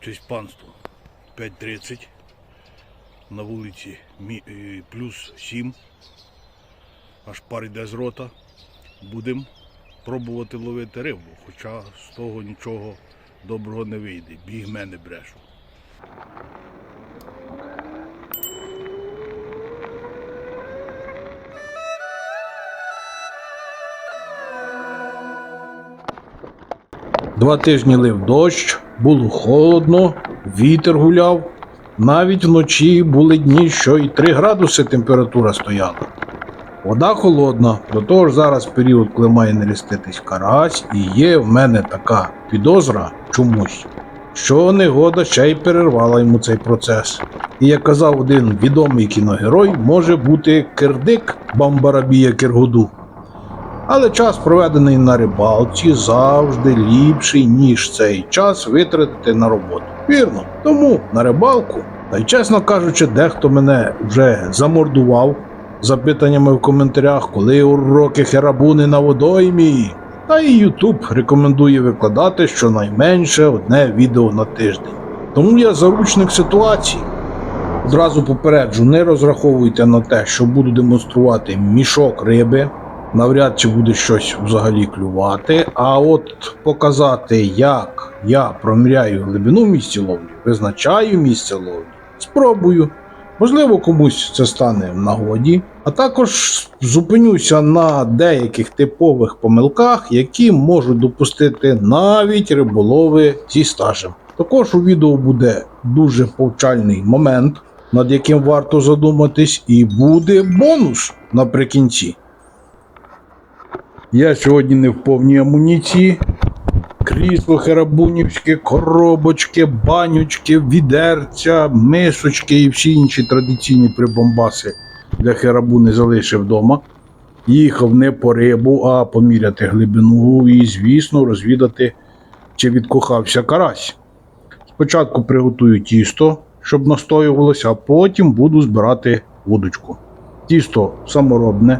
Честь панство 5.30 на вулиці е, плюс 7. Аж пар йде з рота. Будемо пробувати ловити рибу, хоча з того нічого доброго не вийде. Біг мене брешу. Два тижні лив дощ, було холодно, вітер гуляв. Навіть вночі були дні, що і 3 градуси температура стояла. Вода холодна, до того ж зараз період, коли має нереститись карась, і є в мене така підозра чомусь, що негода ще й перервала йому цей процес. І як казав один відомий кіногерой, може бути кирдик Бамбарабія Киргуду. Але час, проведений на рибалці, завжди ліпший, ніж цей час витратити на роботу. Вірно, тому на рибалку. Та й чесно кажучи, дехто мене вже замордував запитаннями в коментарях, коли уроки херабуни на водоймі. Та і Ютуб рекомендує викладати щонайменше одне відео на тиждень. Тому я заручник ситуації. Одразу попереджу, не розраховуйте на те, що буду демонструвати мішок риби, навряд чи буде щось взагалі клювати. А от показати, як я проміряю глибину в місці ловлі, визначаю місце ловлі, спробую. Можливо, комусь це стане в нагоді. А також зупинюся на деяких типових помилках, які можуть допустити навіть риболови зі стажем. Також у відео буде дуже повчальний момент, над яким варто задуматись, і буде бонус наприкінці. Я сьогодні не в повній амуніції. Крісло херабунівське, коробочки, банючки, відерця, мисочки і всі інші традиційні прибомбаси для херабуни залишив вдома. Їхав не по рибу, а поміряти глибину і, звісно, розвідати, чи відкохався карась. Спочатку приготую тісто, щоб настоювалося, а потім буду збирати вудочку. Тісто саморобне.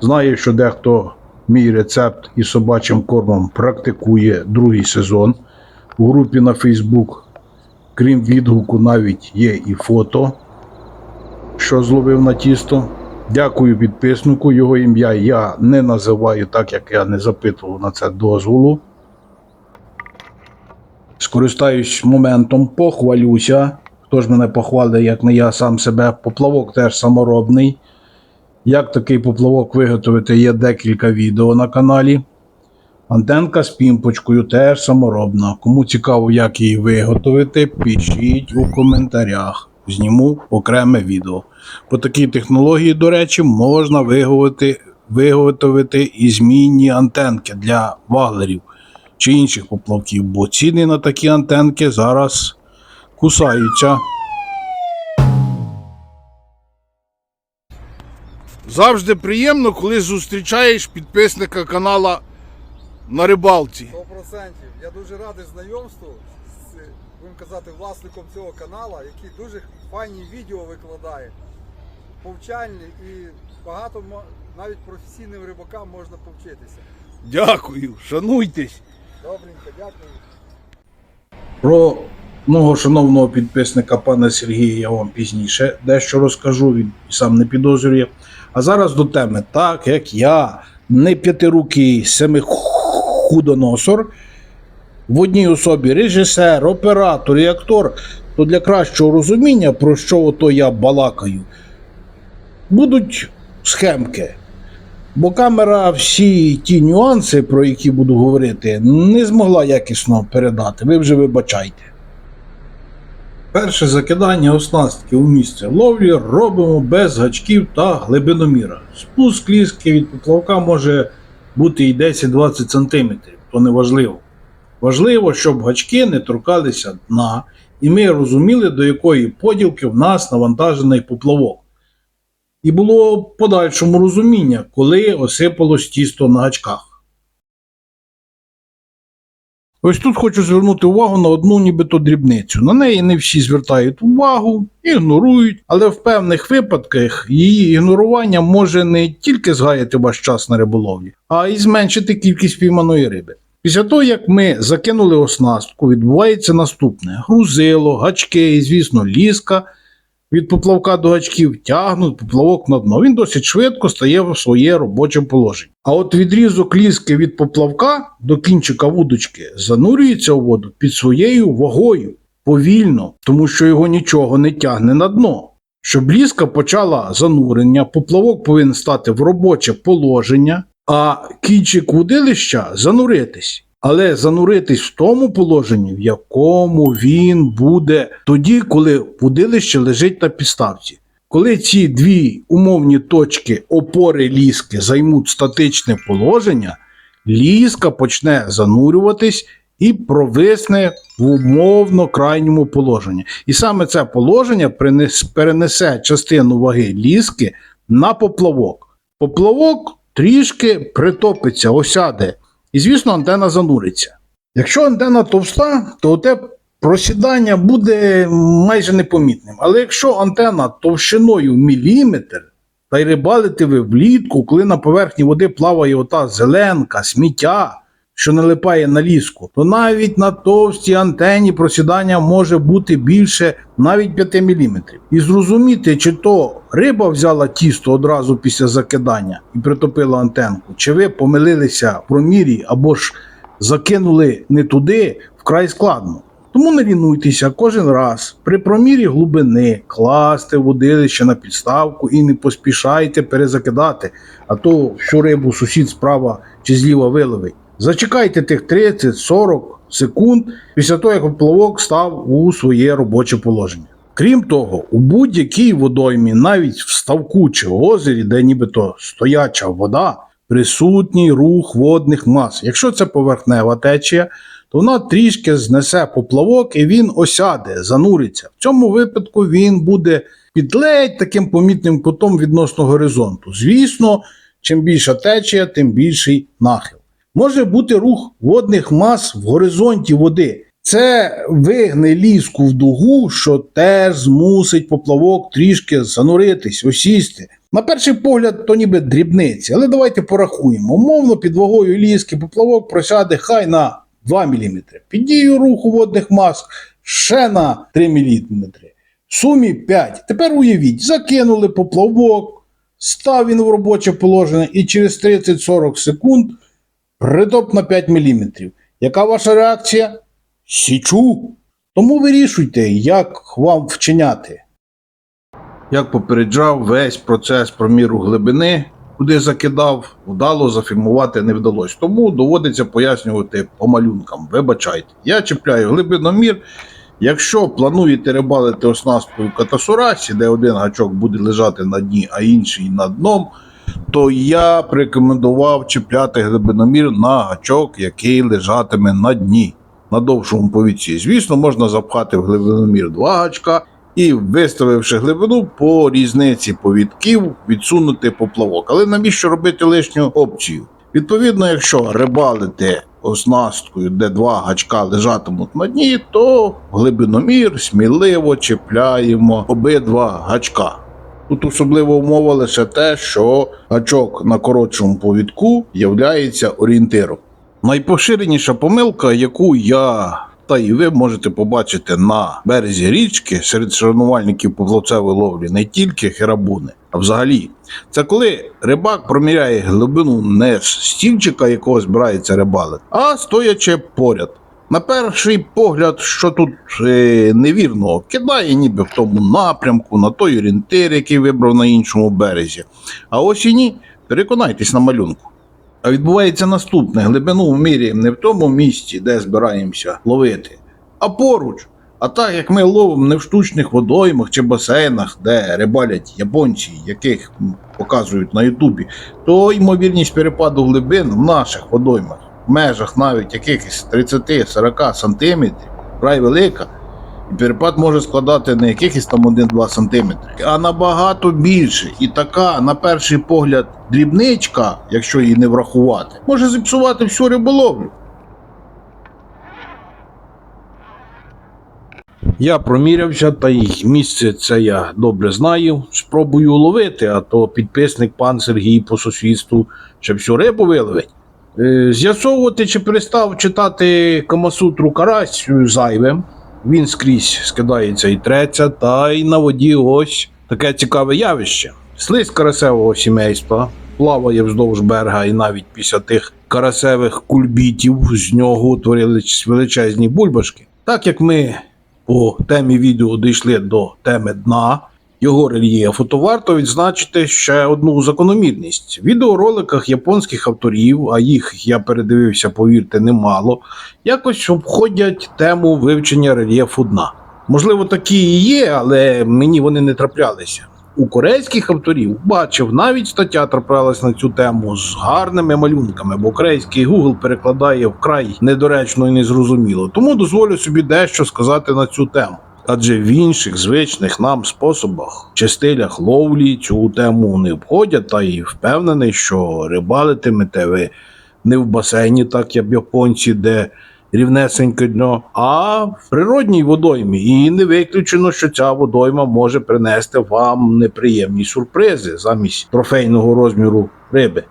Знаю, що дехто мій рецепт із собачим кормом практикує другий сезон. У групі на Facebook, крім відгуку, навіть є і фото, що зловив на тісто. Дякую підписнику. Його ім'я я не називаю, так як я не запитував на це дозволу. Скористаюсь моментом, похвалюся. Хто ж мене похвалить, як не я сам себе. Поплавок теж саморобний. Як такий поплавок виготовити, є декілька відео на каналі. Антенка з пімпочкою теж саморобна. Кому цікаво, як її виготовити, пишіть у коментарях. Зніму окреме відео. По такій технології, до речі, можна виготовити, виготовити і змінні антенки для ваглерів чи інших поплавків, бо ціни на такі антенки зараз кусаються. Завжди приємно, коли зустрічаєш підписника канала на рибалці. 100%. Я дуже радий знайомству з, будемо казати, власником цього каналу, який дуже файні відео викладає, повчальні і багато навіть професійним рибакам можна повчитися. Дякую, шануйтесь. Добренько, дякую. Про мого шановного підписника пана Сергія я вам пізніше дещо розкажу, він сам не підозрює. А зараз до теми, так як я не п'ятирукий семихудоносор, в одній особі режисер, оператор і актор, то для кращого розуміння, про що ото я балакаю, будуть схемки. Бо камера всі ті нюанси, про які буду говорити, не змогла якісно передати. Ви вже вибачайте. Перше закидання оснастки у місце ловлі робимо без гачків та глибиноміра. Спуск ліски від поплавка може бути і 10-20 см, то не важливо. Важливо, щоб гачки не торкалися дна, і ми розуміли, до якої поділки в нас навантажений поплавок. І було подальшому розуміння, коли осипалось тісто на гачках. Ось тут хочу звернути увагу на одну нібито дрібницю. На неї не всі звертають увагу, ігнорують, але в певних випадках її ігнорування може не тільки згаяти ваш час на риболовлі, а й зменшити кількість пійманої риби. Після того, як ми закинули оснастку, відбувається наступне: грузило, гачки і, звісно, ліска від поплавка до гачків тягнуть поплавок на дно. Він досить швидко стає в своє робоче положення. А от відрізок ліски від поплавка до кінчика вудочки занурюється у воду під своєю вагою повільно, тому що його нічого не тягне на дно. Щоб ліска почала занурення, поплавок повинен стати в робоче положення, а кінчик вудилища зануритись. Але зануритись в тому положенні, в якому він буде тоді, коли вудилище лежить на підставці. Коли ці дві умовні точки опори ліски займуть статичне положення, ліска почне занурюватись і провисне в умовно крайньому положенні. І саме це положення перенесе частину ваги ліски на поплавок. Поплавок трішки притопиться, осяде, і, звісно, антена зануриться. Якщо антена товста, то те просідання буде майже непомітним. Але якщо антена товщиною міліметр, та й рибалите ви влітку, коли на поверхні води плаває ота зеленка, сміття, що налипає на ліску, то навіть на товстій антені просідання може бути більше навіть 5 мм. І зрозуміти, чи то риба взяла тісто одразу після закидання і притопила антенку, чи ви помилилися в промірі або ж закинули не туди, вкрай складно. Тому не лінуйтеся кожен раз при промірі глибини класти водилище на підставку і не поспішайте перезакидати, а то всю рибу сусід справа чи зліва виловить. Зачекайте тих 30-40 секунд після того, як поплавок став у своє робоче положення. Крім того, у будь-якій водоймі, навіть в ставку чи озері, де нібито стояча вода, присутній рух водних мас. Якщо це поверхнева течія, то вона трішки знесе поплавок і він осяде, зануриться. В цьому випадку він буде під ледь таким помітним кутом відносно горизонту. Звісно, чим більша течія, тим більший нахил. Може бути рух водних мас в горизонті води. Це вигне ліску в дугу, що теж змусить поплавок трішки зануритись, осісти. На перший погляд, то ніби дрібниці, але давайте порахуємо. Умовно, під вагою ліски поплавок просяде хай на 2 мм. Під дією руху водних мас ще на 3 мм. Сумі 5. Тепер уявіть, закинули поплавок, став він в робоче положення і через 30-40 секунд притоп на 5 мм. Яка ваша реакція? Січу. Тому вирішуйте, як вам вчиняти. Як попереджав, весь процес проміру глибини, куди закидав, вдало зафільмувати не вдалося. Тому доводиться пояснювати по малюнкам. Вибачайте. Я чіпляю глибиномір. Якщо плануєте рибалити оснасткою катасурасі, де один гачок буде лежати на дні, а інший над дном, то я б рекомендував чіпляти глибиномір на гачок, який лежатиме на дні, на довшому повіці. Звісно, можна запхати в глибиномір два гачка і, виставивши глибину по різниці повідків, відсунути поплавок. Але навіщо робити лишню опцію? Відповідно, якщо рибалити оснасткою, де два гачка лежатимуть на дні, то глибиномір сміливо чіпляємо обидва гачка. Тут особлива умова лише те, що гачок на коротшому повідку являється орієнтиром. Найпоширеніша помилка, яку я та і ви можете побачити на березі річки серед шанувальників поплавцевої ловлі не тільки херабуни, а взагалі, це коли рибак проміряє глибину не з стільчика, якого збирається рибалити, а стоячи поряд. На перший погляд, що тут е, невірно, кидає ніби в тому напрямку, на той орієнтир, який вибрав на іншому березі. А ось і ні, переконайтесь на малюнку. А відбувається наступне: глибину вимірюємо не в тому місці, де збираємося ловити, а поруч. А так як ми ловимо не в штучних водоймах чи басейнах, де рибалять японці, яких показують на Ютубі, то ймовірність перепаду глибин в наших водоймах, в межах навіть якихось 30-40 сантиметрів, край велика. І перепад може складати не якихось там 1-2 см, а набагато більше. І така, на перший погляд, дрібничка, якщо її не врахувати, може зіпсувати всю риболовлю. Я промірявся, та й місце це я добре знаю. Спробую ловити, а то підписник пан Сергій по сусідству ще всю рибу виловить. Е, З'ясовувати, чи перестав читати Камасутру Карась зайве. Він скрізь скидається і треться, та й на воді ось таке цікаве явище. Слизь карасевого сімейства плаває вздовж берега, і навіть після тих карасевих кульбітів з нього утворились величезні бульбашки. Так як ми по темі відео дійшли до теми дна, його рельєфу, то варто відзначити ще одну закономірність. В відеороликах японських авторів, а їх я передивився, повірте, немало, якось обходять тему вивчення рельєфу дна. Можливо, такі і є, але мені вони не траплялися. У корейських авторів бачив, навіть стаття траплялась на цю тему з гарними малюнками, бо корейський Google перекладає вкрай недоречно і незрозуміло. Тому дозволю собі дещо сказати на цю тему. Адже в інших звичних нам способах чи стилях ловлі цю тему не обходять, та й впевнений, що рибалитимете ви не в басейні, так як японці, де рівнесеньке дно, а в природній водоймі. І не виключено, що ця водойма може принести вам неприємні сюрпризи замість трофейного розміру риби.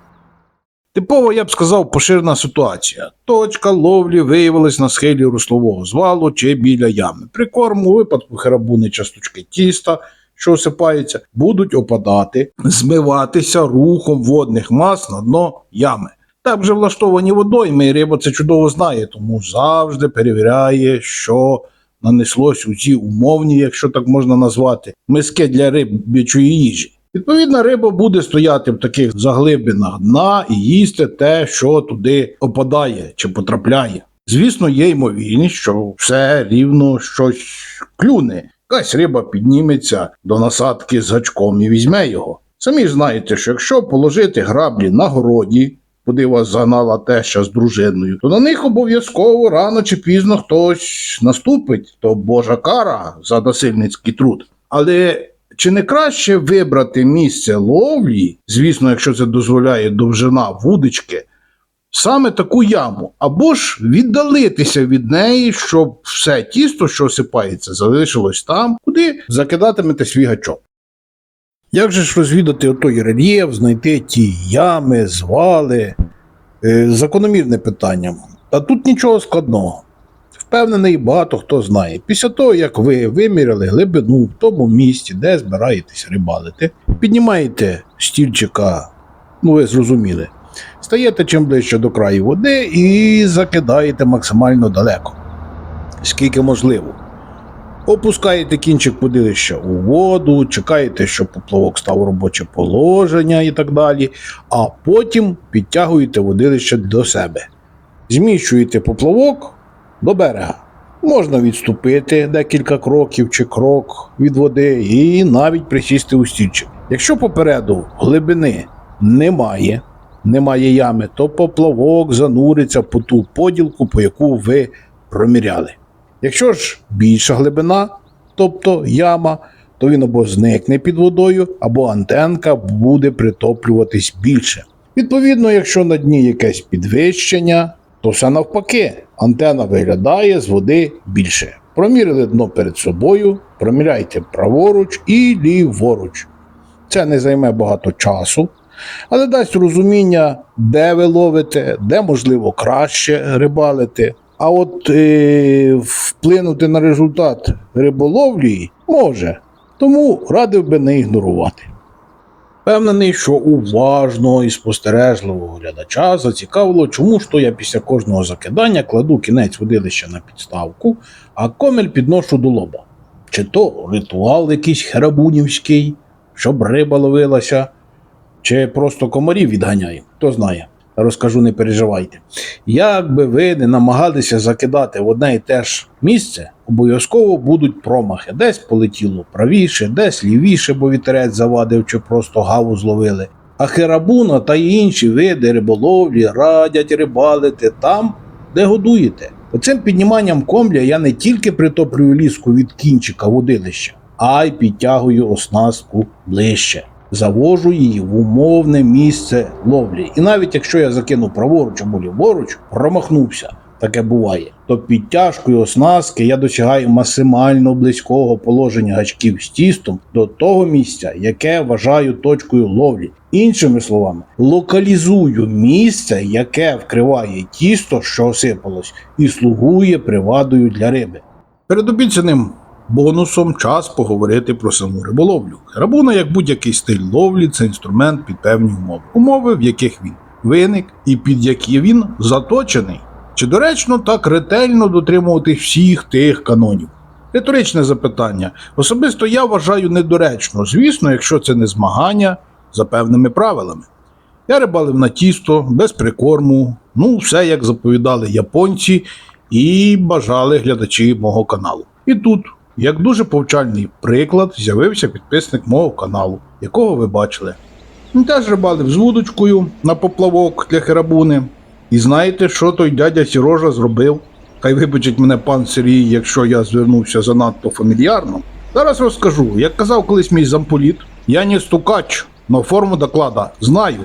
Типово, я б сказав, поширена ситуація. Точка ловлі виявилась на схилі руслового звалу чи біля ями. Прикорм у випадку херабуни часточки тіста, що осипаються, будуть опадати, змиватися рухом водних мас на дно ями. Так вже влаштовані водойми, і риба це чудово знає, тому завжди перевіряє, що нанеслось у ці умовні, якщо так можна назвати, миски для риб'ячої їжі. Відповідна риба буде стояти в таких заглибинах дна і їсти те, що туди опадає чи потрапляє. Звісно, є ймовірність, що все рівно щось клюне. Якась риба підніметься до насадки з гачком і візьме його. Самі ж знаєте, що якщо положити граблі на городі, куди вас загнала теща з дружиною, то на них обов'язково рано чи пізно хтось наступить, то божа кара за насильницький труд. Але чи не краще вибрати місце ловлі, звісно, якщо це дозволяє довжина вудочки, саме таку яму, або ж віддалитися від неї, щоб все тісто, що осипається, залишилось там, куди закидатимете свій гачок. Як же ж розвідати отой рельєф, знайти ті ями, звали? Е, закономірне питання. Та тут нічого складного. Впевнений, багато хто знає. Після того, як ви виміряли глибину в тому місці, де збираєтесь рибалити, піднімаєте стільчика, ну ви зрозуміли, стаєте чим ближче до краю води і закидаєте максимально далеко, скільки можливо. Опускаєте кінчик водилища у воду, чекаєте, щоб поплавок став робоче положення і так далі, а потім підтягуєте водилище до себе. Зміщуєте поплавок до берега. Можна відступити декілька кроків чи крок від води і навіть присісти у стільчик. Якщо попереду глибини немає, немає ями, то поплавок зануриться по ту поділку, по яку ви проміряли. Якщо ж більша глибина, тобто яма, то він або зникне під водою, або антенка буде притоплюватись більше. Відповідно, якщо на дні якесь підвищення, то все навпаки, антена виглядає з води більше. Промірили дно перед собою, проміряйте праворуч і ліворуч. Це не займе багато часу, але дасть розуміння, де ви ловите, де можливо краще рибалити. А от е, вплинути на результат риболовлі може, тому радив би не ігнорувати. Впевнений, що уважного і спостережливого глядача зацікавило, чому ж то я після кожного закидання кладу кінець водилища на підставку, а комель підношу до лоба. Чи то ритуал якийсь херабунівський, щоб риба ловилася, чи просто комарів відганяє, хто знає. Розкажу, не переживайте. Як би ви не намагалися закидати в одне і те ж місце, обов'язково будуть промахи. Десь полетіло правіше, десь лівіше, бо вітерець завадив чи просто гаву зловили. А херабуна та інші види риболовлі радять рибалити там, де годуєте. Оцим підніманням комля я не тільки притоплюю ліску від кінчика водилища, а й підтягую оснастку ближче завожу її в умовне місце ловлі. І навіть якщо я закину праворуч або ліворуч, промахнувся, таке буває, то підтяжкою оснастки я досягаю максимально близького положення гачків з тістом до того місця, яке вважаю точкою ловлі. Іншими словами, локалізую місце, яке вкриває тісто, що осипалось, і слугує привадою для риби. Перед обіцяним бонусом час поговорити про саму риболовлю. Рабуна, як будь-який стиль ловлі, це інструмент під певні умови. Умови, в яких він виник і під які він заточений. Чи доречно так ретельно дотримуватись всіх тих канонів? Риторичне запитання. Особисто я вважаю недоречно, звісно, якщо це не змагання за певними правилами. Я рибалив на тісто, без прикорму, ну, все як заповідали японці і бажали глядачі мого каналу. І тут, як дуже повчальний приклад, з'явився підписник мого каналу, якого ви бачили. Він теж рибалив з на поплавок для херабуни. І знаєте, що той дядя Сірожа зробив? Хай вибачить мене пан Сергій, якщо я звернувся занадто фамільярно. Зараз розкажу. Як казав колись мій замполіт, я не стукач, но форму доклада знаю.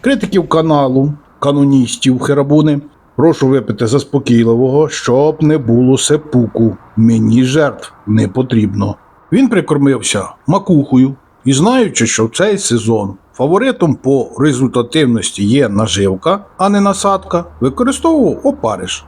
Критиків каналу, каноністів Херабуни, прошу випити заспокійливого, щоб не було сепуку. Мені жертв не потрібно. Він прикормився макухою і знаючи, що в цей сезон фаворитом по результативності є наживка, а не насадка, використовував опариш.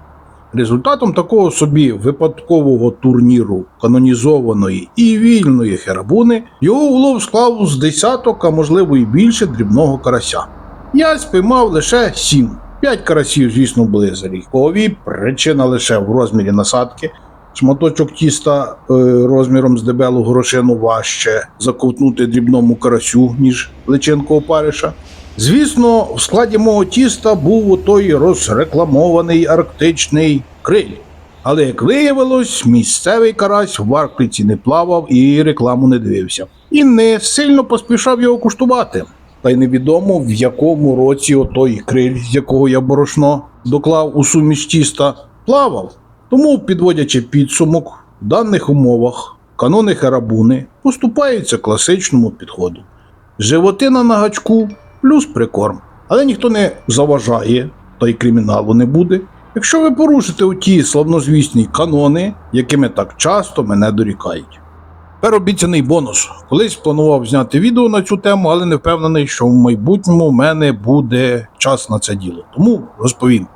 Результатом такого собі випадкового турніру канонізованої і вільної херабуни його улов склав з десяток, а можливо і більше дрібного карася. Я спіймав лише сім. П'ять карасів, звісно, були залікові, причина лише в розмірі насадки. Шматочок тіста е, розміром з дебелу горошину важче заковтнути дрібному карасю, ніж личинку опариша. Звісно, в складі мого тіста був той розрекламований арктичний криль. Але як виявилось, місцевий карась в Арктиці не плавав і рекламу не дивився. І не сильно поспішав його куштувати. Та й невідомо в якому році отой криль, з якого я борошно доклав у суміш тіста, плавав. Тому, підводячи підсумок, в даних умовах канони Харабуни поступаються класичному підходу. Животина на гачку плюс прикорм. Але ніхто не заважає, та й криміналу не буде. Якщо ви порушите оті славнозвісні канони, якими так часто мене дорікають. Тепер обіцяний бонус. Колись планував зняти відео на цю тему, але не впевнений, що в майбутньому в мене буде час на це діло. Тому розповім.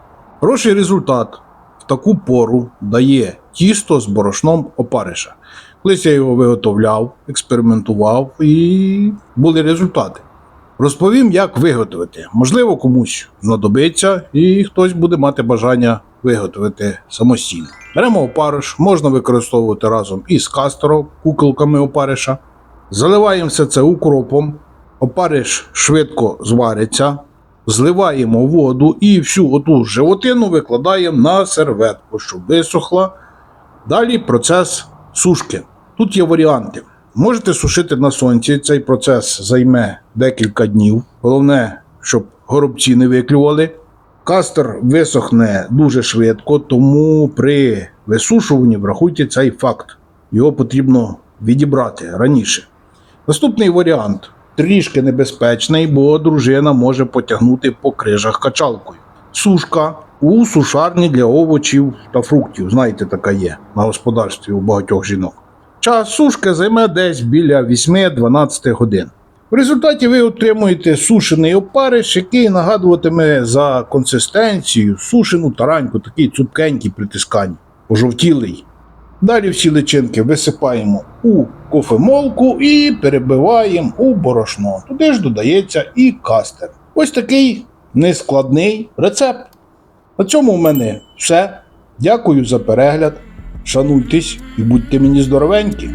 Хороший результат в таку пору дає тісто з борошном опариша. Колись я його виготовляв, експериментував і були результати. Розповім, як виготовити. Можливо, комусь знадобиться, і хтось буде мати бажання виготовити самостійно. Беремо опариш, можна використовувати разом із кастером, куколками опариша. Заливаємо все це укропом. Опариш швидко звариться, зливаємо воду і всю оту животину викладаємо на серветку, щоб висохла. Далі процес сушки. Тут є варіанти. Можете сушити на сонці, цей процес займе декілька днів. Головне, щоб горобці не виклювали. Кастер висохне дуже швидко, тому при висушуванні врахуйте цей факт. Його потрібно відібрати раніше. Наступний варіант трішки небезпечний, бо дружина може потягнути по крижах качалкою. Сушка у сушарні для овочів та фруктів. Знаєте, така є на господарстві у багатьох жінок. Час сушки займе десь біля 8-12 годин. В результаті ви отримуєте сушений опариш, який нагадуватиме за консистенцією сушену тараньку, такий цупкенький притискань, пожовтілий. Далі всі личинки висипаємо у кофемолку і перебиваємо у борошно. Туди ж додається і кастер. Ось такий нескладний рецепт. На цьому в мене все. Дякую за перегляд. Шануйтесь і будьте мені здоровенькі.